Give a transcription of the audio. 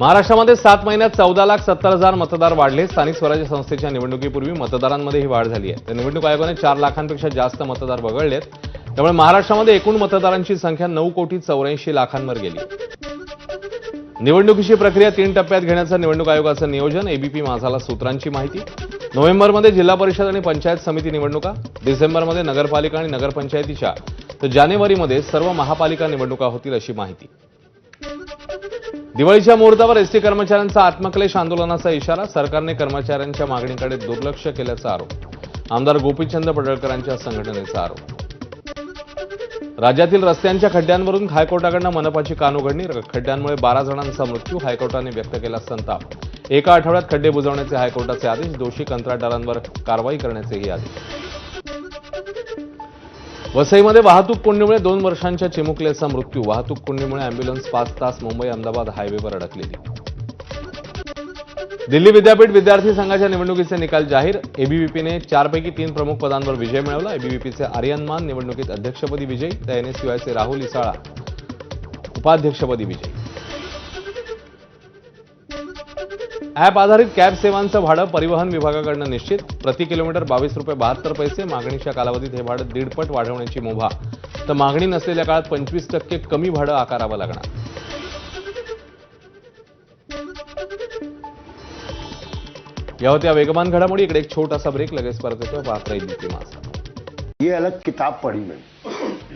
महाराष्ट्रामध्ये सात महिन्यात चौदा लाख सत्तर हजार मतदार वाढले. स्थानिक स्वराज्य संस्थेच्या निवडणुकीपूर्वी मतदारांमध्ये ही वाढ झाली आहे. तर निवडणूक आयोगाने चार लाखांपेक्षा जास्त मतदार वगळलेत. त्यामुळे महाराष्ट्रामध्ये एकूण मतदारांची संख्या नऊ कोटी चौऱ्याऐंशी लाखांवर गेली. निवडणुकीची प्रक्रिया तीन टप्प्यात घेण्याचं निवडणूक आयोगाचं नियोजन. एबीपी माझाला सूत्रांची माहिती. नोव्हेंबरमध्ये जिल्हा परिषद आणि पंचायत समिती निवडणुका. डिसेंबरमध्ये नगरपालिका आणि नगरपंचायतीच्या. तर जानेवारीमध्ये सर्व महापालिका निवडणुका होतील अशी माहिती. दिवाळीच्या मुहूर्तावर एसटी कर्मचाऱ्यांचा आत्मक्लेश आंदोलनाचा इशारा सरकारने कर्मचाऱ्यांच्या मागणीकडे दुर्लक्ष केल्याचा आरोप. आमदार गोपीचंद पडळकरांच्या संघटनेचा आरोप. राज्यातील रस्त्यांच्या खड्ड्यांवरून हायकोर्टाकडनं मनपाची कानउघडणी खड्ड्यांमुळे बारा जणांचा मृत्यू हायकोर्टाने व्यक्त केला संताप. एका आठवड्यात खड्डे बुजवण्याचे हायकोर्टाचे आदेश दोषी कंत्राटदारांवर कारवाई करण्याचेही आदेश. वसईमध्ये वाहतूक कोंडीमुळे दोन वर्षांच्या चिमुकल्याचा मृत्यू. वाहतूक कोंडीमुळे अँब्युलन्स पाच तास मुंबई अहमदाबाद हायवेवर अडकलेली. दिल्ली विद्यापीठ विद्यार्थी संघाच्या निवडणुकीचे निकाल जाहीर. एबीव्हीपीने चारपैकी तीन प्रमुख पदांवर विजय मिळवला. एबीव्हीपीचे आर्यन मान निवडणुकीत अध्यक्षपदी विजयी. तर एनएसयूआयचे राहुल इसाळा उपाध्यक्षपदी विजयी. ॲप आधारित कॅब सेवांचं भाडं परिवहन विभागाकडनं निश्चित. प्रति किलोमीटर बावीस रुपये बहात्तर पैसे. मागणीच्या कालावधीत हे भाडं दीडपट वाढवण्याची मुभा. तर मागणी नसलेल्या काळात पंचवीस टक्के कमी भाडं आकारावं लागणार. या होत्या वेगवान घडामोडी. इकडे एक छोटासा ब्रेक लगेच परत येतो. पाहत राहील ये अलग किताब पढ़ी मी